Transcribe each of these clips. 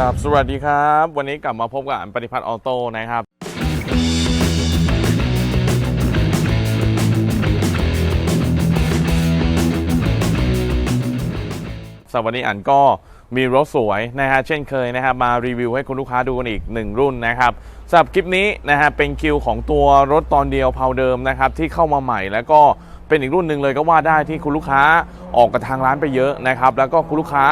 ครับสวัสดีครับ วันนี้กลับมาพบกับอันปฏิพัฒน์ออโต้นะครับ สวัสดีอันก็มีรถสวยนะฮะเช่นเคยนะครับมารีวิวให้คุณลูกค้าดูกันอีกหนึ่งรุ่นนะครับสำหรับคลิปนี้นะฮะเป็นคิวของตัวรถตอนเดียวเพาเดิมนะครับที่เข้ามาใหม่แล้วก็ เป็นอีกรุ่นหนึ่งเลยก็ว่าได้ที่คุณลูกค้าออกกับทางร้านไปเยอะนะครับ แล้วก็คุณลูกค้า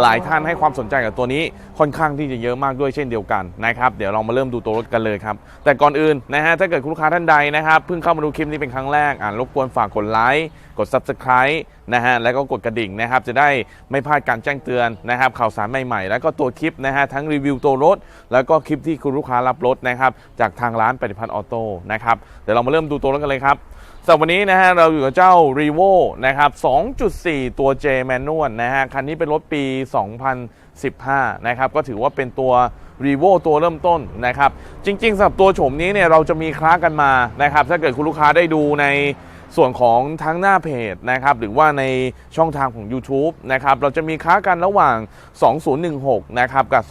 หลายท่านให้ความสนใจกับตัวนี้ค่อนข้างที่จะเยอะมากด้วยเช่นเดียวกันนะครับเดี๋ยวเรามาเริ่มดูตัวรถกันเลยครับ แต่ก่อนอื่นนะฮะถ้าเกิดคุณลูกค้าท่านใดนะครับเพิ่งเข้ามาดูคลิปนี้เป็นครั้งแรกอ่านรบกวนฝากกดไลค์กด subscribe นะฮะแล้วก็กดกระดิ่งนะครับจะได้ไม่พลาดการแจ้งเตือนนะครับข่าวสารใหม่ๆ แล้วก็ตัวคลิปนะฮะทั้งรีวิวตัวรถ แล้วก็คลิปที่คุณลูกค้ารับรถนะครับจากทางร้านปฏิพัฒน์ออโต้นะครับเดี๋ยวเรามาเริ่มดูตัวรถกันเลยครับ สำหรับวันนี้นะฮะเราอยู่กับเจ้า r e v o นะครับ 2.4 ตัว J Manual นะฮะ คันนี้เป็นรถปี 2015 นะครับ ก็ถือว่าเป็นตัว r e v o ตัวเริ่มต้นนะครับ จริงๆสำหรับตัวโฉมนี้เนี่ยเราจะมีคล้ากันมานะครับ ถ้าเกิดคุณลูกค้าได้ดูใน ส่วนของทั้งหน้าเพจนะครับหรือว่าในช่องทางของ YouTube นะครับเราจะมีค้ากันระหว่าง 2016 นะครับกับ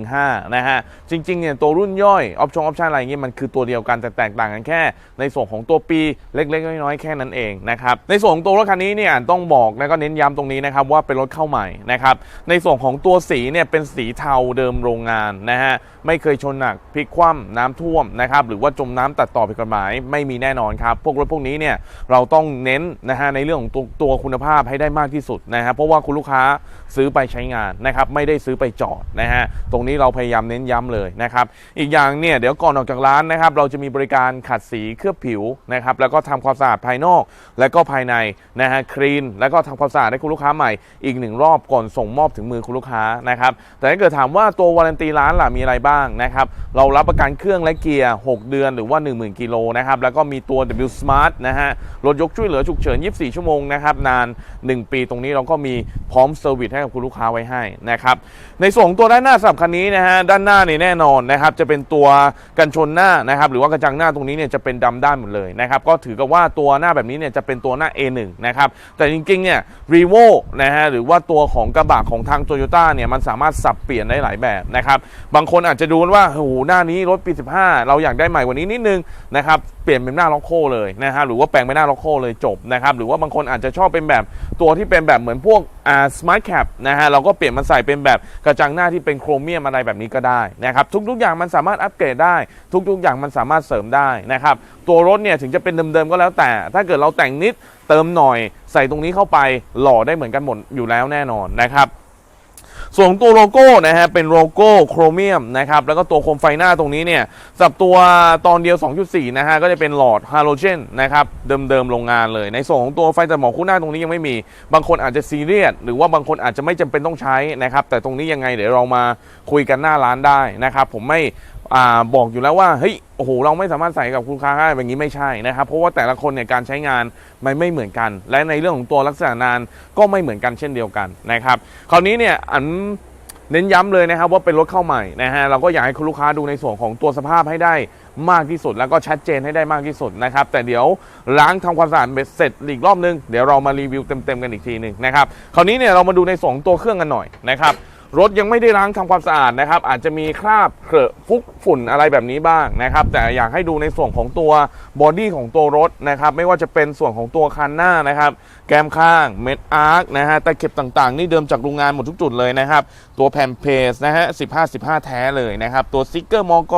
2015 นะฮะจริงๆเนี่ยตัวรุ่นย่อยออปชั่นออปชั่นอะไรอย่างงี้ยมันคือตัวเดียวกันแต่แตกต่างกันแค่ ในส่วนของตัวปีเล็กๆ น้อยๆแค่นั้นเองนะครับในส่วนของตัวรถคันนี้เนี่ยต้องบอกแล้วก็เน้นย้ำตรงนี้นะครับว่าเป็นรถเข้าใหม่นะครับในส่วนของตัวสีเนี่ยเป็นสีเทาเดิมโรงงานนะฮะไม่เคยชนหนักพลิกคว่ำน้ำท่วมนะครับหรือว่าจมน้ำตัดต่อผิดกฎหมายไม่มีแน่นอนครับพวกรถพวกนี้เนี่ยเราต้องเน้นนะฮะในเรื่องของตัวตัวคุณภาพให้ได้มากที่สุดนะครับเพราะว่าคุณลูกค้าซื้อไปใช้งานนะครับไม่ได้ซื้อไปจอดนะฮะตรงนี้เราพยายามเน้นย้ำเลยนะครับอีกอย่างเนี่ยเดี๋ยวก่อนออกจากร้านนะครับเราจะมีบริการขัดสีเคลือบผิวนะครับแล้วก็ทำความสะอาดภายนอก และก็ภายในนะฮะคลีน แล้วก็ทำความสะอาดให้คุณลูกค้าใหม่อีกหนึ่งรอบก่อนส่งมอบถึงมือคุณลูกค้านะครับแต่ถ้าเกิดถามว่าตัววารันตีร้านล่ะมีอะไรบ้างนะครับเรารับประกันเครื่องและเกียร์ 6 เดือนหรือว่า 10,000 กิโลนะครับแล้วก็มีตัว W Smart นะฮะ รถยกช่วยเหลือฉุกเฉิน 24 ชั่วโมงนะครับนาน 1 ปีตรงนี้เราก็มีพร้อมเซอร์วิสให้กับคุณลูกค้าไว้ให้นะครับในส่วนของตัวด้านหน้าสำหรับคันนี้นะฮะด้านหน้านี่แน่นอนนะครับจะเป็นตัวกันชนหน้านะครับหรือว่ากระจังหน้าตรงนี้เนี่ยจะเป็นดำด้านหมดเลยนะครับก็ถือกับว่าตัวหน้าแบบนี้เนี่ยจะเป็นตัวหน้า A1 นะครับแต่จริงๆเนี่ย r e v o นะฮะหรือว่าตัวของกระบะของทาง Toyota เนี่ยมันสามารถสับเปลี่ยนได้หลายแบบนะครับบางคนอาจจะดูว่าโอ้โหหน้านี้รถปี 15 เราอยากได้ใหม่กว่านี้นิดนึงนะครับเปลี่ยนเป็นหน้าล็อกโคเลยนะฮะหรือว่าแปลงเป็นหน้าล็อกโคเลยจบนะครับหรือว่าบางคนอาจจะชอบเป็นแบบตัวที่เป็นแบบเหมือนพวกอ่าสมาร์ทแคปนะฮะเราก็เปลี่ยนมันใส่เป็นแบบกระจังหน้าที่เป็นโครเมียมอะไรแบบนี้ก็ได้นะครับทุกๆอย่างมันสามารถอัปเกรดได้ ทุกๆ อย่างมันสามารถเสริมได้นะครับตัวรถเนี่ยถึงจะเป็นเดิมๆก็แล้วแต่ ถ้าเกิดเราแต่งนิดเติมหน่อยใส่ตรงนี้เข้าไปหล่อได้เหมือนกันหมดอยู่แล้วแน่นอนนะครับ ส่วนตัวโลโก้นะฮะเป็นโลโก้โครเมียมนะครับแล้วก็ตัวโคมไฟหน้าตรงนี้เนี่ยสับตัวตอนเดียว 2.4 นะฮะก็จะเป็นหลอดฮาโลเจนนะครับเดิมๆโรงงานเลย ในส่วนของตัวไฟตัดหมอกคู่หน้าตรงนี้ยังไม่มี บางคนอาจจะซีเรียสหรือว่าบางคนอาจจะไม่จำเป็นต้องใช้นะครับแต่ตรงนี้ยังไงเดี๋ยวเรามาคุยกันหน้าร้านได้นะครับผมไม่ บอกอยู่แล้วว่าเฮ้ยโอ้โหเราไม่สามารถใส่กับคุณค้าได้แบบนี้ไม่ใช่นะครับเพราะว่าแต่ละคนเนี่ยการใช้งานมันไม่เหมือนกัน และในเรื่องของตัวลักษณะนานก็ไม่เหมือนกันเช่นเดียวกันนะครับคราวนี้เนี่ยอันเน้นย้ำเลยนะครับว่าเป็นรถเข้าใหม่นะฮะเราก็อยากให้คุณลูกค้าดูในส่วนของตัวสภาพให้ได้มากที่สุด แล้วก็ชัดเจนให้ได้มากที่สุดนะครับแต่เดี๋ยวล้างทำความสะอาดเสร็จอีกรอบนึงเดี๋ยวเรามารีวิวเต็มๆกันอีกทีหนึ่งนะครับคราวนี้เนี่ยเรามาดูในส่วนตัวเครื่องกันหน่อยนะครับ รถยังไม่ได้ล้างทำความสะอาดนะครับ อาจจะมีคราบเครอะฟุกฝุ่นอะไรแบบนี้บ้างนะครับ แต่อยากให้ดูในส่วนของตัวบอดี้ของตัวรถนะครับ ไม่ว่าจะเป็นส่วนของตัวคันหน้านะครับ แกมข้างเม็ดอาร์คนะฮะตะเข็บต่างๆ นี่เดิมจากโรงงานหมดทุกจุดเลยนะครับ ตัวแผ่นเพสนะฮะ15 15 แท้เลยนะครับ ตัวสติกเกอร์มอก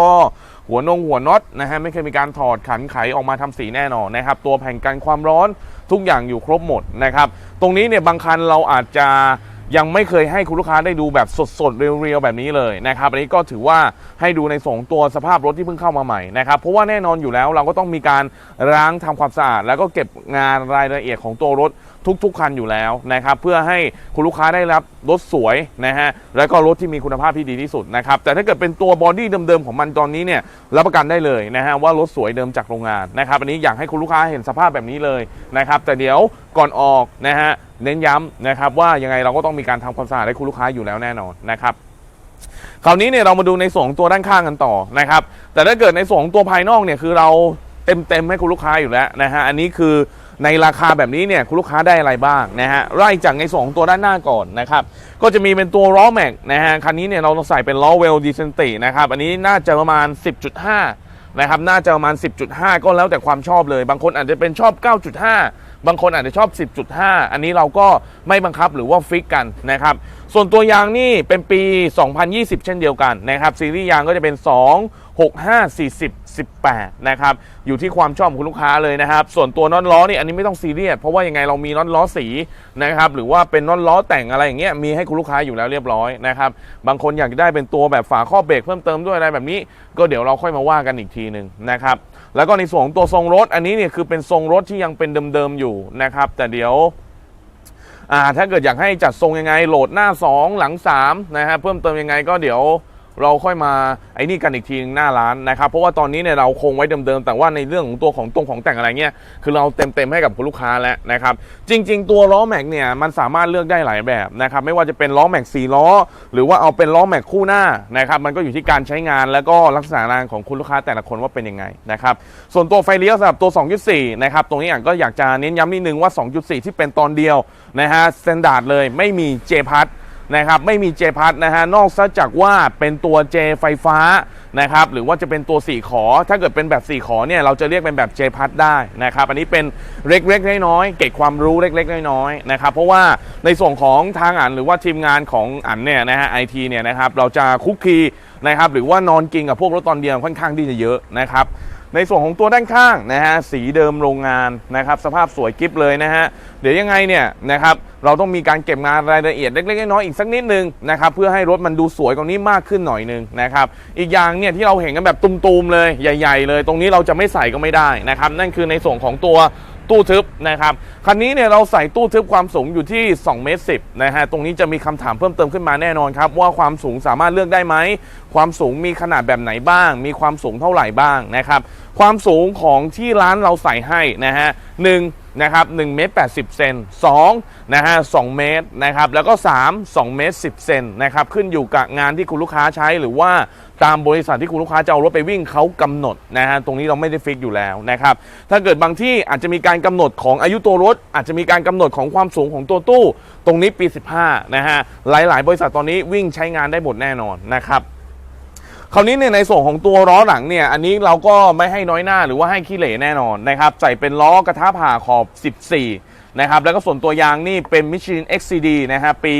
หัวนงหัวน็อตนะฮะไม่เคยมีการถอดขันไขออกมาทำสีแน่นอนนะครับ ตัวแผ่นกันความร้อนทุกอย่างอยู่ครบหมดนะครับ ตรงนี้เนี่ยบางคันเราอาจจะ ยังไม่เคยให้คุณลูกค้าได้ดูแบบสดๆ เรียวๆ แบบนี้เลยนะครับอันนี้ก็ถือว่าให้ดูในส่วนของตัวสภาพรถที่เพิ่งเข้ามาใหม่นะครับเพราะว่าแน่นอนอยู่แล้วเราก็ต้องมีการล้างทำความสะอาด แล้วก็เก็บงานรายละเอียดของตัวรถทุกๆ คันอยู่แล้วนะครับเพื่อให้คุณลูกค้าได้รับรถสวยนะฮะแล้วก็รถที่มีคุณภาพที่ดีที่สุดนะครับแต่ถ้าเกิดเป็นตัวบอดี้เดิมๆของมันตอนนี้เนี่ยรับประกันได้เลยนะฮะว่ารถสวยเดิมจากโรงงานนะครับอันนี้อยากให้คุณลูกค้าเห็นสภาพแบบนี้เลยนะครับแต่เดี๋ยวก่อนออกนะฮะ เน้นย้ำนะครับว่ายังไงเราก็ต้องมีการทำความสะอาดให้คุณลูกค้าอยู่แล้วแน่นอนนะครับคราวนี้เนี่ยเรามาดูในส่วนของตัวด้านข้างกันต่อนะครับ แต่ถ้าเกิดในส่วนของตัวภายนอกเนี่ยคือเราเต็มเต็มๆให้คุณลูกค้าอยู่แล้วนะฮะอันนี้คือในราคาแบบนี้เนี่ยคุณลูกค้าได้อะไรบ้างนะฮะไล่จากในส่วนของตัวด้านหน้าก่อนนะครับก็จะมีเป็นตัวล้อแม็กนะฮะคันนี้เนี่ยเราใส่เป็นล้อเวลดีเซนตินะครับอันนี้น่าจะประมาณ 10.5นะครับน่าจะประมาณ 10.5 ก็แล้วแต่ความชอบเลย บางคนอาจจะเป็นชอบ 9.5 บางคนอาจจะชอบ 10.5 อันนี้เราก็ไม่บังคับหรือว่าฟิกกันนะครับ ส่วนตัวยางนี่เป็นปี 2020 เช่นเดียวกันนะครับ ซีรีส์ยางก็จะเป็น 2 6 5 40 18 นะครับ อยู่ที่ความชอบของคุณลูกค้าเลยนะครับ ส่วนตัวน็อตล้อนี่อันนี้ไม่ต้องซีเรียส เพราะว่ายังไงเรามีน็อตล้อสีนะครับ หรือว่าเป็นน็อตล้อแต่งอะไรอย่างเงี้ย มีให้คุณลูกค้าอยู่แล้วเรียบร้อยนะครับ บางคนอยากได้เป็นตัวแบบฝาข้อเบรกเพิ่มเติมด้วยอะไรแบบนี้ ก็เดี๋ยวเราค่อยมาว่ากันอีกทีหนึ่งนะครับ แล้วก็ในส่วนของตัวทรงรถอันนี้เนี่ยคือเป็นทรงรถที่ยังเป็นเดิมๆอยู่นะครับ แต่เดี๋ยวถ้าเกิดอยากให้จัดทรงยังไงโหลดหน้า 2 หลัง3นะฮะเพิ่มเติมยังไงก็เดี๋ยว เราค่อยมาไอ้นี่กันอีกทีหน้าร้านนะครับ เพราะว่าตอนนี้เนี่ยเราคงไว้เดิมๆ แต่ว่าในเรื่องของตัวของตรงของแต่งอะไรเงี้ย คือเราเต็มๆให้กับคุณลูกค้าแล้วนะครับ จริง ๆ ตัวล้อแม็กเนี่ยมันสามารถเลือกได้หลายแบบนะครับ ไม่ว่าจะเป็นล้อแม็ก4ล้อ หรือว่าเอาเป็นล้อแม็กคู่หน้านะครับ มันก็อยู่ที่การใช้งานแล้วก็ลักษณะงานของคุณลูกค้าแต่ละคนว่าเป็นยังไงนะครับ ส่วนตัวไฟเลี้ยวสำหรับตัว 2.4 นะครับ ตรงนี้อะก็อยากจะเน้นย้ำนิดนึงว่า 2.4 ที่เป็นตอนเดียวนะฮะสแตนดาร์ดเลยไม่มีเจพัท นะครับไม่มีเจพัทนะฮะนอกจากว่าเป็นตัวเจไฟฟ้านะครับหรือว่าจะเป็นตัว4ขอ ถ้าเกิดเป็นแบบ4ขอเนี่ยเราจะเรียกเป็นแบบเจพัทได้นะครับอันนี้เป็นเล็กๆน้อยๆเก็บความรู้เล็กๆน้อยๆนะครับเพราะว่าในส่วนของทางอันหรือว่าทีมงานของอันเนี่ยนะฮะไอทีเนี่ยนะครับเราจะคุกคีนะครับหรือว่านอนกินกับพวกรถตอนเดียวค่อนข้างที่จะเยอะนะครับ ในส่วนของตัวด้านข้างนะฮะสีเดิมโรงงานนะครับสภาพสวยกิฟเลยนะฮะเดี๋ยวยังไงเนี่ยนะครับเราต้องมีการเก็บงานรายละเอียดเล็กๆน้อยๆอีกสักนิดนึงนะครับเพื่อให้รถมันดูสวยกว่านี้มากขึ้นหน่อยนึงนะครับอีกอย่างเนี่ยที่เราเห็นกันแบบตุมๆเลยใหญ่ ๆ เลย ตรงนี้เราจะไม่ใส่ก็ไม่ได้นะครับนั่นคือในส่วนของตัว ตู้ทึบนะครับคันนี้เนี่ยเราใส่ตู้ทึบความสูงอยู่ที่2เมตรสินะฮะตรงนี้จะมีคำถามเพิ่มเติมขึ้นมาแน่นอนครับว่าความสูงสามารถเลือกได้ไหมความสูงมีขนาดแบบไหนบ้าง มีความสูงเท่าไหร่บ้างนะครับความสูงของที่ร้านเราใส่ให้นะฮะหนึ่ง นะครับ1เมตร80 เซน2นะฮะ2เมตรนะครับแล้วก็ 3 2 เมตร 10 เซนนะครับขึ้นอยู่กับงานที่คุณลูกค้าใช้หรือว่าตามบริษัทที่คุณลูกค้าจะเอารถไปวิ่งเขากำหนดนะฮะตรงนี้เราไม่ได้ฟิกอยู่แล้วนะครับถ้าเกิดบางที่อาจจะมีการกำหนดของอายุตัวรถ อาจจะมีการกำหนดของความสูงของตัวตู้ ตรงนี้ปี 15นะฮะหลาย ๆ บริษัทตอนนี้วิ่งใช้งานได้หมดแน่นอนนะครับ คราวนี้เนี่ยในส่วนของตัวล้อหลังเนี่ยอันนี้เราก็ไม่ให้น้อยหน้าหรือว่าให้ขี้เหร่แน่นอนนะครับใส่เป็นล้อกระทะผ่าขอบ 14 นะครับ แล้วก็ส่วนตัวยางนี่เป็น Michelin XCD นะฮะปี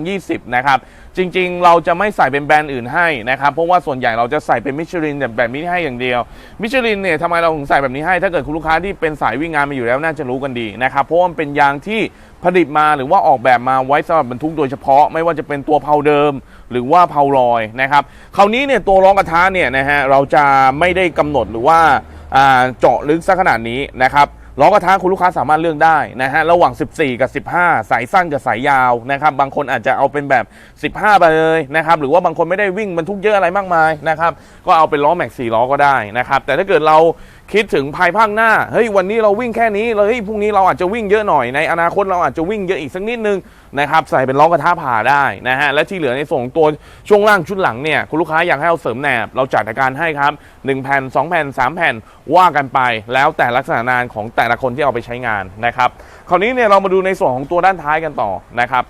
2020 นะครับ จริงๆ เราจะไม่ใส่เป็นแบรนด์อื่นให้นะครับ เพราะว่าส่วนใหญ่เราจะใส่เป็นมิชลินแบบนี้ให้อย่างเดียว มิชลินเนี่ยทำไมเราถึงใส่แบบนี้ให้ ถ้าเกิดคุณลูกค้าที่เป็นสายวิ่งงานมาอยู่แล้วน่าจะรู้กันดีนะครับ เพราะมันเป็นยางที่ผลิตมาหรือว่าออกแบบมาไว้สำหรับบรรทุกโดยเฉพาะไม่ว่าจะเป็นตัวเพาเดิม หรือว่าเพาลอยนะครับคราวนี้เนี่ยตัวรองกระทะเนี่ยนะฮะเราจะไม่ได้กำหนดหรือว่าเจาะลึกซะขนาดนี้นะครับล้อกระทะคุณลูกค้าสามารถเลือกได้นะฮะระหว่าง 14 กับ 15 สายสั้นกับสายยาวนะครับบางคนอาจจะเอาเป็นแบบ 15 ไปเลยนะครับหรือว่าบางคนไม่ได้วิ่งบรรทุกเยอะอะไรมากมายนะครับก็เอาเป็นล้อแม็กซี่ล้อก็ได้นะครับแต่ถ้าเกิดเรา คิดถึงภายภาคหน้า เฮ้ยวันนี้เราวิ่งแค่นี้เลยเฮ้ยพรุ่งนี้เราอาจจะวิ่งเยอะหน่อยในอนาคตเราอาจจะวิ่งเยอะอีกสักนิดนึงนะครับใส่เป็นล้อกระทะผ่าได้นะฮะและที่เหลือในส่วนของตัวช่วงล่างชุดหลังเนี่ยคุณลูกค้าอยากให้เราเสริมแหนบ เราจัดการให้ครับ 1 แผ่น 2 แผ่น 3 แผ่นว่ากันไป แล้วแต่ลักษณะงานของแต่ละคนที่เอาไปใช้งานนะครับคราวนี้เนี่ยเรามาดูในส่วนของตัวด้านท้ายกันต่อนะครับ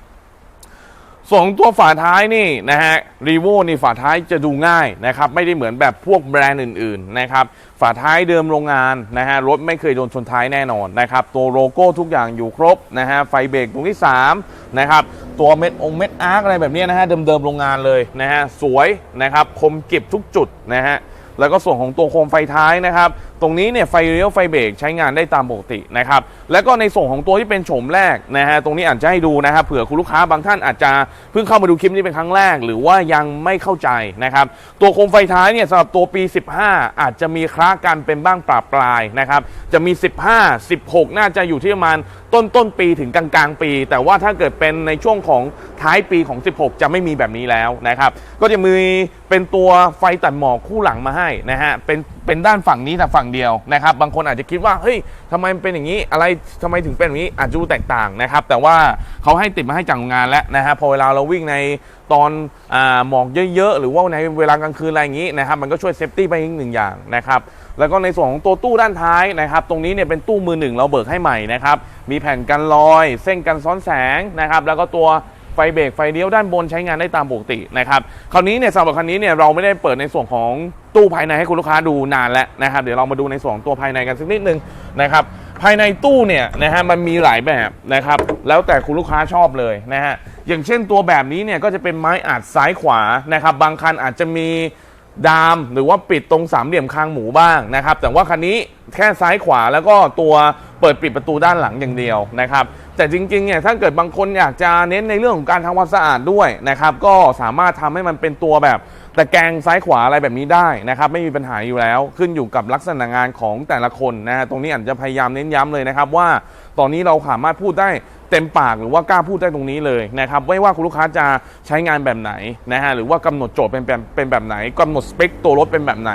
ส่วนของตัวฝาท้ายนี่นะฮะรีโวนี่ฝาท้ายจะดูง่ายนะครับ ไม่ได้เหมือนแบบพวกแบรนด์อื่นๆนะครับ ฝาท้ายเดิมโรงงานนะฮะรถไม่เคยโดนชนท้ายแน่นอนนะครับ ตัวโลโก้ทุกอย่างอยู่ครบนะฮะไฟเบรกตรงที่3นะครับตัวเม็ดองเม็ดอาร์คอะไรแบบนี้นะฮะเดิมๆโรงงานเลยนะฮะสวยนะครับคมเก็บทุกจุดนะฮะแล้วก็ส่วนของตัวโคมไฟท้ายนะครับ ตรงนี้เนี่ยไฟเลี้ยวไฟเบรกใช้งานได้ตามปกตินะครับแล้วก็ในส่วนของตัวที่เป็นโฉมแรกนะฮะตรงนี้อาจจะให้ดูนะครับเผื่อคุณลูกค้าบางท่านอาจจะเพิ่งเข้ามาดูคลิปนี้เป็นครั้งแรก หรือว่ายังไม่เข้าใจนะครับตัวโคมไฟท้ายเนี่ยสำหรับตัวปี 15 อาจจะมีคล้ากันเป็นบ้างปราบปลายนะครับจะมี 15 16 น่าจะอยู่ที่ประมาณต้นต้นปีถึงกลางกลางปี แต่ว่าถ้าเกิดเป็นในช่วงของท้ายปีของ 16 จะไม่มีแบบนี้แล้วนะครับก็จะมีเป็นตัวไฟตัดหมอกคู่หลังมาให้นะฮะเป็นเป็นด้านฝั่งนี้แต่ฝั่งเดียวนะครับ บางคนอาจจะคิดว่าเฮ้ยทำไมมันเป็นอย่างนี้อะไรทำไมถึงเป็นอย่างนี้อาจจะดูแตกต่างนะครับ แต่ว่าเขาให้ติดมาให้จากงงานแล้วนะฮะพอเวลาเราวิ่งในตอนอหมอกเยอะๆ หรือว่าในเวลากลางคืนอะไรอย่างนี้นะครับมันก็ช่วยเซฟตี้ไปอีกหนึ่งอย่างนะครับแล้วก็ในส่วนของตัวตู้ด้านท้ายนะครับตรงนี้เนี่ยเป็นตู้มือหนึ่งเราเบิกให้ใหม่นะครับมีแผ่นกันรอย เส้นกันซ้อนแสงนะครับแล้วก็ตัว ไฟเบรกไฟเลี้ยวด้านบนใช้งานได้ตามปกตินะครับคราวนี้เนี่ยสำหรับคันนี้เนี่ยเราไม่ได้เปิดในส่วนของตู้ภายในให้คุณลูกค้าดูนานแล้วนะครับเดี๋ยวเรามาดูในส่วนตัวภายในกันสักนิดนึงนะครับภายในตู้เนี่ยนะฮะมันมีหลายแบบนะครับแล้วแต่คุณลูกค้าชอบเลยนะฮะอย่างเช่นตัวแบบนี้เนี่ยก็จะเป็นไม้อัดซ้ายขวานะครับบางคันอาจจะมีดามหรือว่าปิดตรงสามเหลี่ยมคางหมูบ้างนะครับแต่ว่าคันนี้แค่ซ้ายขวาแล้วก็ตัวเปิดปิดประตูด้านหลังอย่างเดียวนะครับ แต่จริงๆเนี่ยถ้าเกิดบางคนอยากจะเน้นในเรื่องของการทำความสะอาดด้วยนะครับก็สามารถทำให้มันเป็นตัวแบบตะแกรงซ้ายขวาอะไรแบบนี้ได้นะครับไม่มีปัญหาอยู่แล้ว ขึ้นอยู่กับลักษณะงานของแต่ละคนนะฮะตรงนี้อาจจะพยายามเน้นย้ำเลยนะครับว่า ตอนนี้เราสามารถพูดได้เต็มปากหรือว่ากล้าพูดได้ตรงนี้เลยนะครับไม่ว่าคุณลูกค้าจะใช้งานแบบไหนนะฮะหรือว่ากำหนดโจทย์เป็นแบบเป็นแบบไหนกำหนดสเปคตัวรถเป็นแบบไหน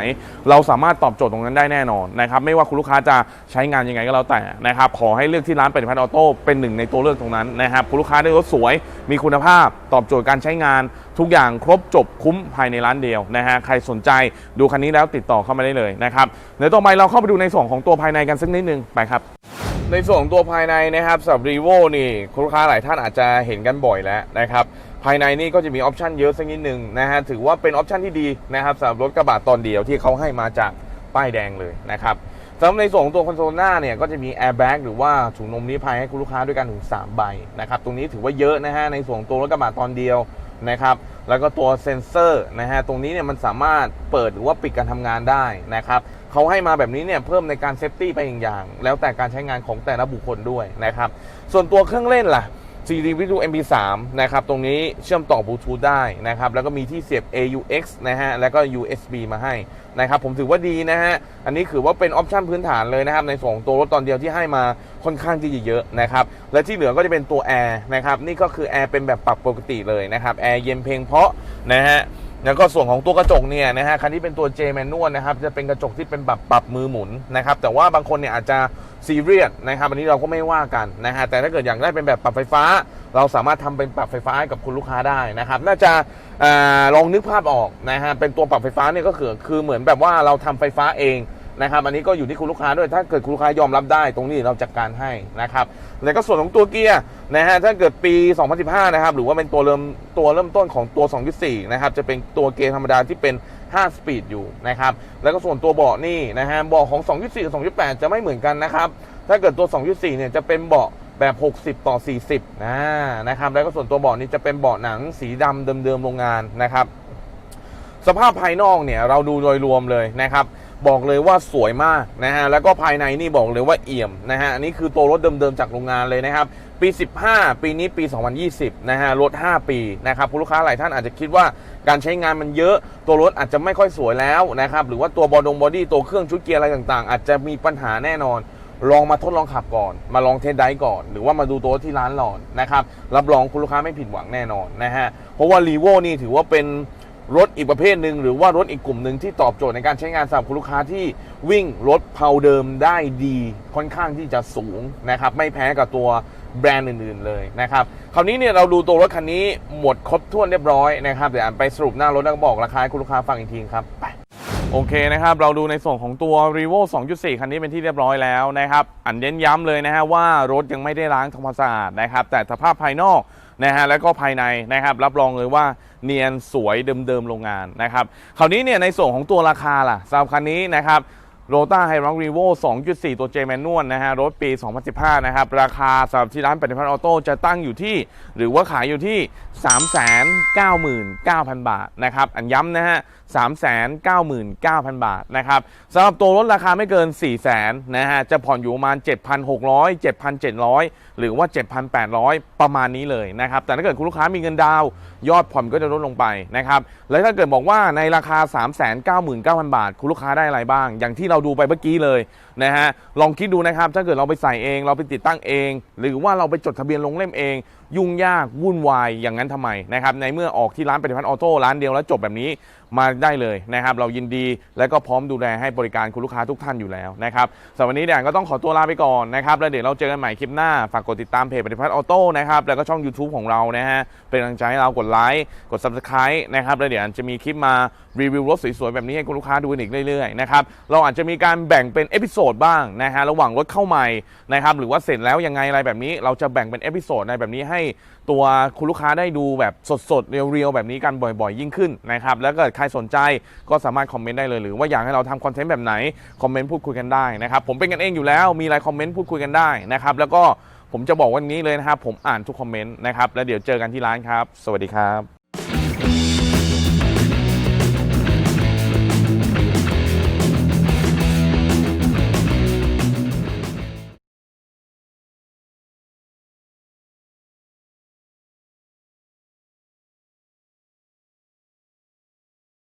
เราสามารถตอบโจทย์ตรงนั้นได้แน่นอนนะครับไม่ว่าคุณลูกค้าจะใช้งานยังไงก็แล้วแต่นะครับขอให้เลือกที่ร้านปฏิพัน์ออโต้เป็นหนึ่งในตัวเลือกตรงนั้นนะครับคุณลูกค้าได้รถสวย มีคุณภาพตอบโจทย์การใช้งาน ทุกอย่างครบจบคุ้มภายในร้านเดียวนะฮะใครสนใจดูคันนี้แล้วติดต่อเข้ามาได้เลยนะครับเดี๋ยวต่อไปเราเข้าไปดูในส่วนของตัวภายในกันสักนิดนึงไปครับ ในส่วนของตัวภายในนะครับสำหรับรีโวนี่คุณลูกค้าหลายท่านอาจจะเห็นกันบ่อยแล้วนะครับภายในนี่ก็จะมีออปชันเยอะสักนิดหนึ่งนะฮะถือว่าเป็นออปชันที่ดีนะครับสำหรับรถกระบะตอนเดียวที่เขาให้มาจากป้ายแดงเลยนะครับสำหรับในส่วนของตัวคอนโซลหน้าเนี่ยก็จะมีแอร์แบ็กหรือว่าถุงลมนิรภัยให้คุณลูกค้าด้วยกันถึง3ใบนะครับตรงนี้ถือว่าเยอะนะฮะในส่วนของตัวรถกระบะตอนเดียวนะครับแล้วก็ตัวเซ็นเซอร์นะฮะตรงนี้เนี่ยมันสามารถเปิดหรือว่าปิดการทำงานได้นะครับ เขาให้มาแบบนี้เนี่ยเพิ่มในการเซฟตี้ไปอีกอย่าง แล้วแต่การใช้งานของแต่ละบุคคลด้วยนะครับ ส่วนตัวเครื่องเล่นล่ะ CD Video MP3 นะครับ ตรงนี้เชื่อมต่อบลูทูธได้นะครับ แล้วก็มีที่เสียบ AUX นะฮะ แล้วก็ USB มาให้นะครับ ผมถือว่าดีนะฮะ อันนี้ถือว่าเป็นออปชันพื้นฐานเลยนะครับ ในส่วนของตัวรถตอนเดียวที่ให้มาค่อนข้างที่จะเยอะนะครับ และที่เหลือก็จะเป็นตัวแอร์นะครับ นี่ก็คือแอร์เป็นแบบปรับปกติเลยนะครับ แอร์เย็นเพลงเพราะนะฮะ แล้วก็ส่วนของตัวกระจกเนี่ยนะฮะคันนี้เป็นตัว J manual นะครับจะเป็นกระจกที่เป็นแบบปรับมือหมุนนะครับแต่ว่าบางคนเนี่ยอาจจะซีเรียสนะครับอันนี้เราก็ไม่ว่ากันนะฮะแต่ถ้าเกิดอยากได้เป็นแบบปรับไฟฟ้า เราสามารถทำเป็นปรับไฟฟ้าให้กับคุณลูกค้าได้นะครับน่าจะอาลองนึกภาพออกนะฮะเป็นตัวปรับไฟฟ้าเนี่ยก็คือคือเหมือนแบบว่าเราทำไฟฟ้าเอง นะครับอันนี้ก็อยู่ที่คุณลูกค้าด้วยถ้าเกิดคุณลูกค้ายอมรับได้ ตรงนี้เราจัดการให้นะครับแล้วก็ส่วนของตัวเกียร์นะฮะถ้าเกิดปี 2015 นะครับหรือว่าเป็นตัวเริ่มตัวเริ่มต้นของตัว 2.4 นะครับจะเป็นตัวเกียร์ธรรมดาที่เป็น 5 สปีดอยู่นะครับแล้วก็ส่วนตัวเบาะนี่นะฮะเบาะของ 2.4 กับ2.8 จะไม่เหมือนกันนะครับถ้าเกิดตัว 2.4 เนี่ยจะเป็นเบาะแบบ 60 ต่อ 40นะนะครับแล้วก็ส่วนตัวเบาะนี้จะเป็นเบาะหนังสีดำเดิมๆโรงงานนะครับสภาพภายนอกเนี่ยเราดูโดยรวมเลยนะครับ บอกเลยว่าสวยมากนะฮะแล้วก็ภายในนี่บอกเลยว่าเอี่ยมนะฮะอันนี้คือตัวรถเดิมๆจากโรงงานเลยนะครับปี 15 ปีนี้ปี 2020 นะฮะรถ 5 ปีนะครับคุณลูกค้าหลายท่านอาจจะคิดว่าการใช้งานมันเยอะ ตัวรถอาจจะไม่ค่อยสวยแล้วนะครับหรือว่าตัวบอดงบอดี้ตัวเครื่องชุดเกียร์อะไรต่างๆ อาจจะมีปัญหาแน่นอนลองมาทดลองขับก่อน มาลองเทสไดรฟ์ก่อน หรือว่ามาดูตัวที่ร้านหลอนนะครับ รับรองคุณลูกค้าไม่ผิดหวังแน่นอนนะฮะ เพราะว่ารีโวนี่ถือว่าเป็น รถอีกประเภทหนึ่งหรือว่ารถอีกกลุ่มหนึ่งที่ตอบโจทย์ในการใช้งานสำหรับคุณลูกค้าที่วิ่งรถเพาเดิมได้ดีค่อนข้างที่จะสูงนะครับไม่แพ้กับตัวแบรนด์อื่นๆเลยนะครับคราวนี้เนี่ยเราดูตัวรถคันนี้หมดครบถ้วนเรียบร้อยนะครับเดี๋ยวอ่านไปสรุปหน้ารถแล้วก็บอกราคาให้คุณลูกค้าฟังอีกทีครับไปโอเคนะครับเราดูในส่วนของตัว r e v o 2.4 คันนี้เป็นที่เรียบร้อยแล้วนะครับอันเน้นย้ำเลยนะฮะว่ารถยังไม่ได้ล้างทำความสะอาดนะครับแต่สภาพภายนอกนะฮะแล้วก็ภายในนะครับรับรองเลยว่า เนียนสวยเดิมๆโรงงานนะครับคราวนี้เนี่ยในส่วนของตัวราคาล่ะสำหรับคันนี้นะครับโรต้าไฮรังรีโว2.4 ตัว J แมนนวลนะฮะรถปี 2015 นะครับ ราคาสำหรับที่ร้านปฏิพัฒน์ออโต้จะตั้งอยู่ที่ หรือว่าขายอยู่ที่ 399,000 บาทนะครับ อันย้ำนะฮะ 399,000 บาทนะครับสำหรับตัวรถราคาไม่เกิน 400,000นะฮะจะผ่อนอยู่ประมาณ 7,600 7,700 หรือว่า 7,800 ประมาณนี้เลยนะครับแต่ถ้าเกิดคุณลูกค้ามีเงินดาว ยอดผ่อนก็จะลดลงไปนะครับและถ้าเกิดบอกว่าในราคา 399,000 บาท คุณลูกค้าได้อะไรบ้าง อย่างที่เราดูไปเมื่อกี้เลยนะฮะลองคิดดูนะครับถ้าเกิดเราไปใส่เองเราไปติดตั้งเอง หรือว่าเราไปจดทะเบียนลงเล่มเอง ยุ่งยากวุ่นวายอย่างนั้นทำไมนะครับในเมื่อออกที่ร้านปฏิพัฒน์ออโต้ร้านเดียวแล้วจบแบบนี้มาได้เลยนะครับ เรายินดีและก็พร้อมดูแลให้บริการคุณลูกค้าทุกท่านอยู่แล้วนะครับสำหรับวันนี้เดี๋ยวอันก็ต้องขอตัวลาไปก่อนนะครับแล้วเดี๋ยวเราเจอกันใหม่คลิปหน้าฝากกดติดตามเพจปฏิพัฒน์ออโต้นะครับแล้วก็ช่อง YouTube ของเรานะฮะเป็นกำลังใจให้เรากดไลค์กด Subscribe นะครับแล้วเดี๋ยวจะมีคลิปมารีวิวรถสวยๆแบบนี้ให้คุณลูกค้าดูกันอีกเรื่อยๆนะครับเราอาจจะมีการแบ่งเป็นเอพิโซดบ้างนะฮะระหว่างรถเข้าใหม่นะครับหรือว่าเสร็จแล้วยังไงอะไรแบบนี้ เราจะแบ่งเป็นเอพิโซดในแบบนี้ให้ตัวคุณลูกค้าได้ดูแบบสดๆเรียวๆแบบนี้กันบ่อย ๆ ยิ่งขึ้นนะครับแล้วก็ใครสนใจก็สามารถคอมเมนต์ได้เลย หรือว่าอยากให้เราทำคอนเทนต์แบบไหนคอมเมนต์พูดคุยกันได้นะครับผมเป็นกันเองอยู่แล้วมีอะไรคอมเมนต์พูดคุยกันได้นะครับแล้วก็ผมจะบอกวันนี้เลยนะครับผมอ่านทุกคอมเมนต์นะครับแล้วเดี๋ยวเจอกันที่ร้านครับ สวัสดีครับ